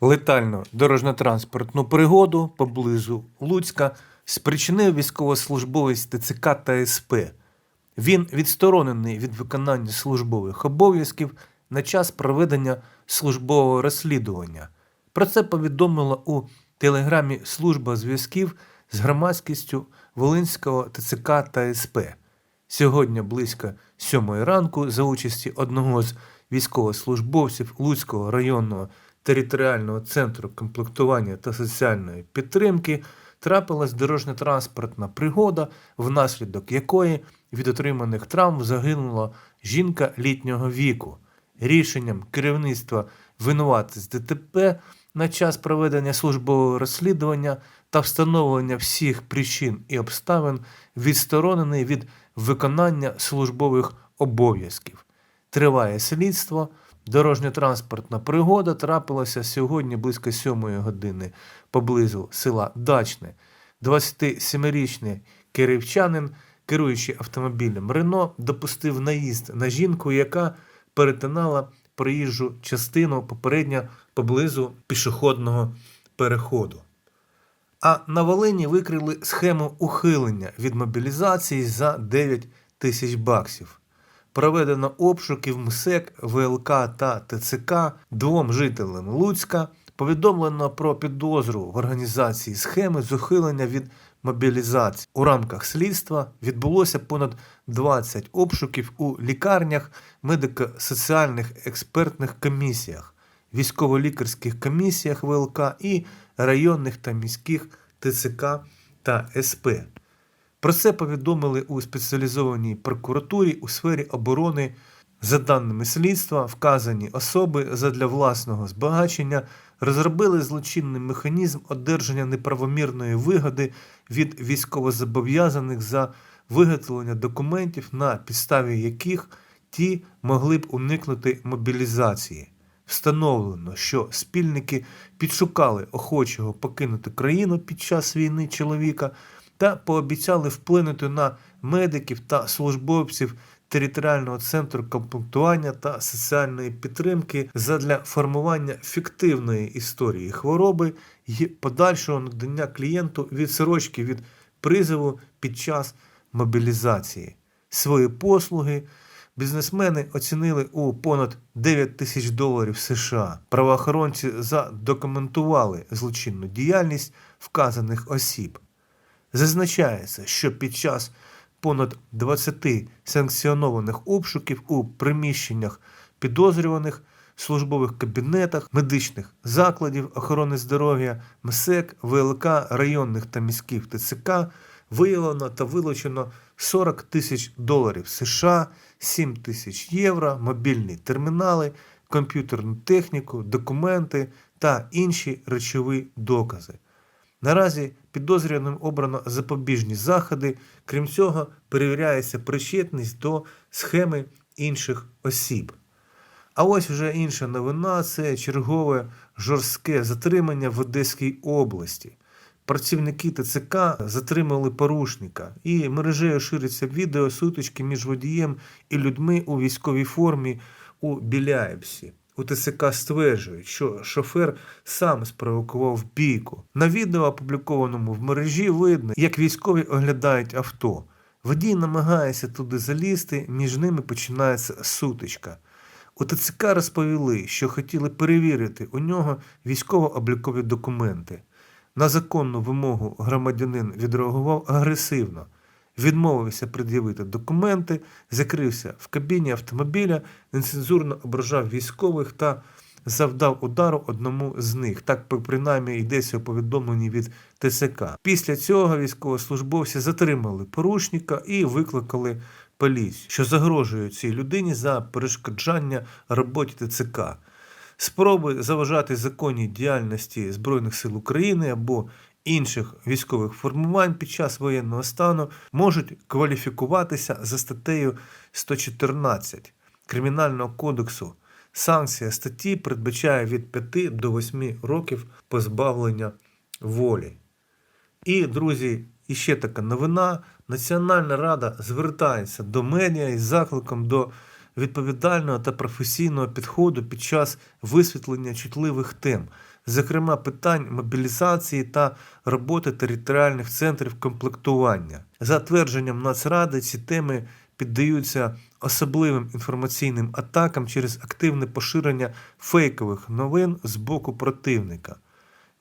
Летальну дорожньо-транспортну пригоду поблизу Луцька спричинив військовослужбовець ТЦК та СП. Він відсторонений від виконання службових обов'язків на час проведення службового розслідування. Про це повідомила у телеграмі служба зв'язків з громадськістю Волинського ТЦК та СП. Сьогодні близько сьомої ранку за участі одного з військовослужбовців Луцького районного територіального центру комплектування та соціальної підтримки трапилась дорожньо-транспортна пригода, внаслідок якої від отриманих травм загинула жінка літнього віку. Рішенням керівництва винуватець ДТП на час проведення службового розслідування та встановлення всіх причин і обставин відсторонений від виконання службових обов'язків. Триває слідство. Дорожньо-транспортна пригода трапилася сьогодні близько 7 години поблизу села Дачне. 27-річний київчанин, керуючи автомобілем Рено, допустив наїзд на жінку, яка перетинала проїжджу частину попередньо поблизу пішохідного переходу. А на Волині викрили схему ухилення від мобілізації за 9 тисяч баксів. Проведено обшуки в МСЕК, ВЛК та ТЦК двом жителям Луцька. Повідомлено про підозру в організації схеми з ухилення від мобілізації. У рамках слідства відбулося понад 20 обшуків у лікарнях, медико-соціальних експертних комісіях, військово-лікарських комісіях ВЛК і районних та міських ТЦК та СП. Про це повідомили у спеціалізованій прокуратурі у сфері оборони. За даними слідства, вказані особи задля власного збагачення розробили злочинний механізм одержання неправомірної вигоди від військовозобов'язаних за виготовлення документів, на підставі яких ті могли б уникнути мобілізації. Встановлено, що спільники підшукали охочого покинути країну під час війни чоловіка та пообіцяли вплинути на медиків та службовців територіального центру комплектування та соціальної підтримки задля формування фіктивної історії хвороби і подальшого надання клієнту відсрочки від призову під час мобілізації. Свої послуги бізнесмени оцінили у понад 9 тисяч доларів США. Правоохоронці задокументували злочинну діяльність вказаних осіб. Зазначається, що під час понад 20 санкціонованих обшуків у приміщеннях підозрюваних, службових кабінетах, медичних закладів охорони здоров'я, МСЕК, ВЛК, районних та міських ТЦК виявлено та вилучено 40 тисяч доларів США, 7 тисяч євро, мобільні термінали, комп'ютерну техніку, документи та інші речові докази. Наразі підозрюваним обрано запобіжні заходи, крім цього, перевіряється причетність до схеми інших осіб. А ось вже інша новина це чергове жорстке затримання в Одеській області. Працівники ТЦК затримали порушника, і мережею шириться відео сутички між водієм і людьми у військовій формі у Біляєпсі. У ТСК стверджують, що шофер сам спровокував бійку. На відео, опублікованому в мережі, видно, як військові оглядають авто. Водій намагається туди залізти, між ними починається сутичка. У ТЦК розповіли, що хотіли перевірити у нього військово-облікові документи. На законну вимогу громадянин відреагував агресивно, відмовився пред'явити документи, закрився в кабіні автомобіля, нецензурно ображав військових та завдав удару одному з них. Так принаймні йдеться у повідомленні від ТСК. Після цього військовослужбовці затримали порушника і викликали поліцію, що загрожує цій людині за перешкоджання роботі ТЦК. Спроби заважати законній діяльності Збройних сил України або інших військових формувань під час воєнного стану можуть кваліфікуватися за статтею 114 Кримінального кодексу. Санкція статті передбачає від 5 до 8 років позбавлення волі. І, друзі, іще така новина. Національна рада звертається до медіа із закликом до відповідального та професійного підходу під час висвітлення чутливих тем. Зокрема питань мобілізації та роботи територіальних центрів комплектування. За твердженням Нацради, ці теми піддаються особливим інформаційним атакам через активне поширення фейкових новин з боку противника.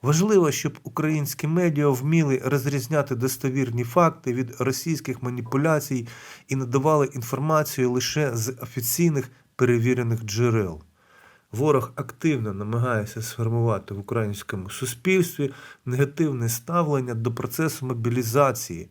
Важливо, щоб українські медіа вміли розрізняти достовірні факти від російських маніпуляцій і надавали інформацію лише з офіційних перевірених джерел. Ворог активно намагається сформувати в українському суспільстві негативне ставлення до процесу мобілізації,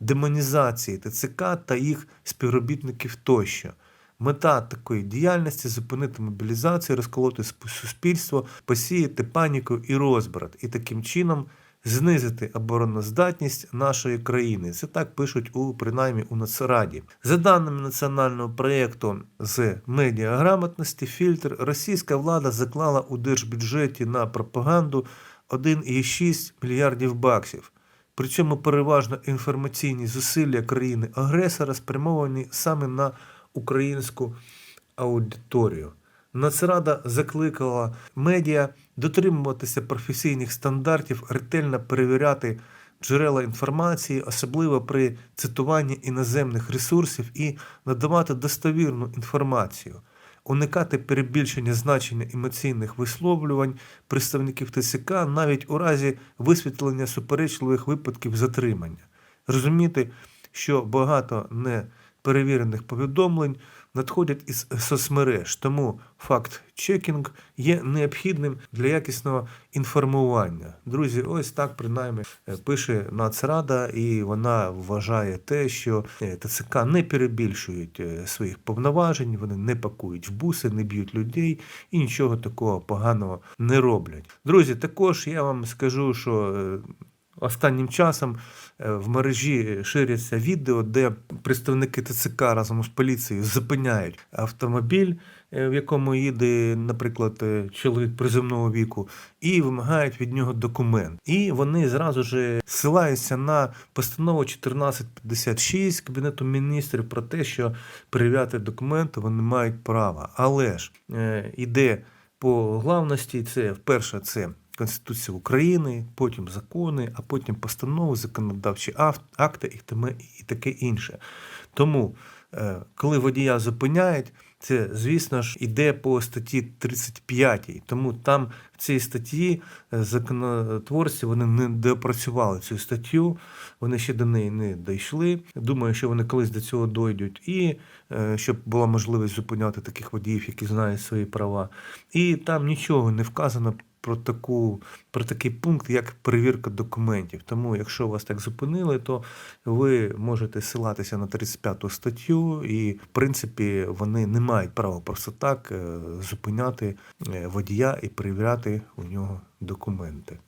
демонізації ТЦК та їх співробітників тощо. Мета такої діяльності зупинити мобілізацію, розколоти суспільство, посіяти паніку і розбрат, і таким чином знизити обороноздатність нашої країни. Це так пишуть у принаймні у Нацраді. За даними національного проєкту з медіаграмотності, фільтр російська влада заклала у держбюджеті на пропаганду 1,6 мільярдів баксів. Причому переважно інформаційні зусилля країни-агресора спрямовані саме на українську аудиторію. Нацрада закликала медіа дотримуватися професійних стандартів, ретельно перевіряти джерела інформації, особливо при цитуванні іноземних ресурсів, і надавати достовірну інформацію, уникати перебільшення значення емоційних висловлювань представників ТЦК навіть у разі висвітлення суперечливих випадків затримання. Розуміти, що багато неперевірених повідомлень надходять із соцмереж, тому факт-чекінг є необхідним для якісного інформування. Друзі, ось так принаймні е, пише Нацрада, і вона вважає те, що е, ТЦК не перебільшують е, своїх повноважень, вони не пакують в буси, не б'ють людей і нічого такого поганого не роблять. Друзі, також я вам скажу, що. Останнім часом е, в мережі ширяться відео, де представники ТЦК разом з поліцією зупиняють автомобіль, е, в якому їде, наприклад, е, чоловік приземного віку, і вимагають від нього документ. І вони зразу ж ссилаються на постанову 1456 Кабінету міністрів про те, що перевіряти документи вони мають право. Але ж іде по главності, це вперше це. Конституція України, потім закони, а потім постанови, законодавчі акти і таке інше. Тому, е, коли водія зупиняють, це, звісно ж, іде по статті 35. Тому там в цій статті е, законотворці вони не допрацювали цю статтю, вони ще до неї не дійшли. Думаю, що вони колись до цього дойдуть. І е, щоб була можливість зупиняти таких водіїв, які знають свої права. І там нічого не вказано про таку про такий пункт, як перевірка документів. Тому, якщо вас так зупинили, то ви можете силатися на 35 статтю, і в принципі вони не мають права просто так е, зупиняти е, водія і перевіряти у нього документи.